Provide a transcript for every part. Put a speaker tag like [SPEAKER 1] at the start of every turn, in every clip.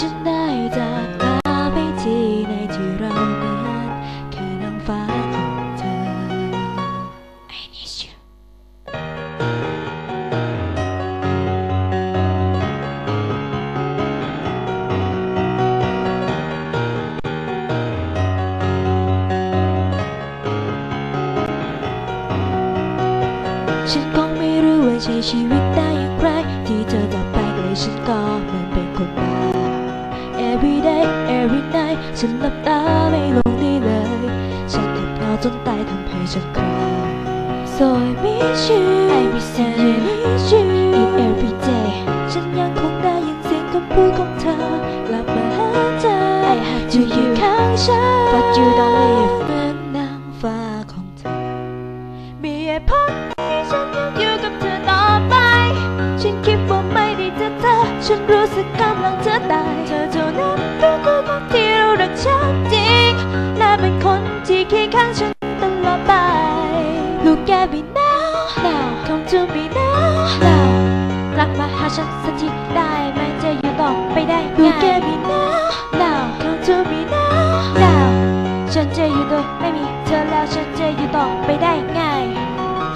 [SPEAKER 1] ฉันได้จากลาไปทีในที่เรานั้นแค่นางฟ้าของเธอ I need you ฉันคงไม่รู้ว่าใช้ชีวิตได้อย่างไร ที่เธอจากไปไกลฉันก็เหมือนเป็นคนบ้า ฉันหลับตาไม่ลงได้เลย ฉันเก็บเหงาจนตายทำให้ฉันคลาย So I miss you I miss you I miss you in every day ฉันยังคงได้ยินเสียงคำพูดของเธอกลับมาหาเธอ I have to อยู่ข้างฉัน But you don't live เหมือนนางฟ้าของเธอ มีเหตุผลที่ฉันยังอยู่กับเธอต่อไป ฉันคิดว่าไม่ได้เจอเธอ ฉันรู้สึกกำลังจะตายเธอเท่า to me now now กลับมาหาฉันสักทีได้ไหมจะอยู่ต่อไปได้ไง Look at me now now come to me now now ฉันจะอยู่โดยไม่มีเธอแล้วฉันจะอยู่ต่อไปได้ไง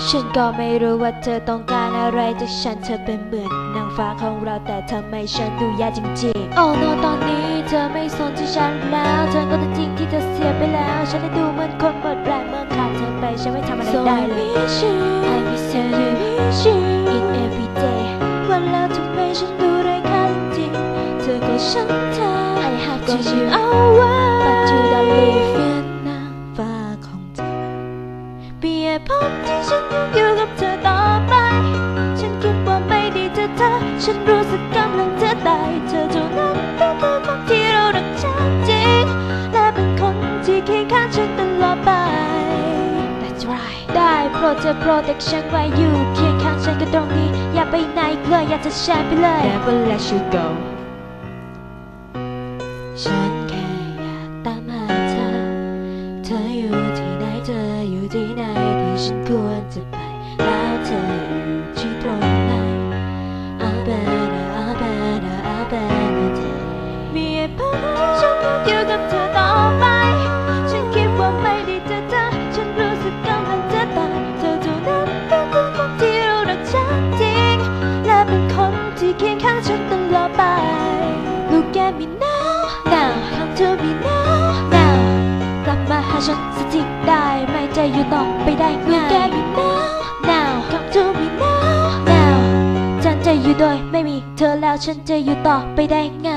[SPEAKER 1] ฉันก็ไม่รู้ว่าเธอต้องการอะไรจากฉันเธอเป็นเหมือนนางฟ้าของเราแต่ทำไมฉันดูแย่จริงๆ Oh no ตอนนี้เธอไม่สนใจฉันแล้ว เธอก็เป็นจริงที่เธอเสียไปแล้ว ฉันได้ดู I have to you over but you don't live เป็นนางฟ้าของเธอเปียพบที่ฉันยังอยู่กับเธอต่อไป ฉันคิดว่าไม่ด้เจอเธอ ฉันรู้สึกกำลังจะตายเธอเท่านั้นก็คือคนที่เรารักฉันจริง และเป็นคนที่เคียงข้างฉันตลอดไป That's right ได้โปรดเธอ protect ฉันไว้อยู่เคียงข้างฉันก็ตรงนี้ อย่าไปไหนเลยอยากจะแชร์ไปเลย Never let you go ฉันแค่อยากตามหาเธอ เธออยู่ที่ไหนเธออยู่ที่ไหนที่ฉันควรจะไป แล้วเธออยู่ที่ตรงไหน I'll better I'll better I'll better เธอมีเหตุผลที่ฉันต้องอยู่กับเธอต่อไป ฉันคิดว่าไม่ได้เจอเธอ ฉันรู้สึกกำลังจะตาย เธอเท่านั้นก็คือคนที่เรารักฉันจริง และเป็นคนที่เคียงข้างฉันตลอด กลับมาหาฉันสักทีได้ไหมจะอยู่ต่อไปได้ไง Look at me now now come to me now now ฉันจะอยู่โดยไม่มีเธอแล้วฉันจะอยู่ต่อไปได้ไง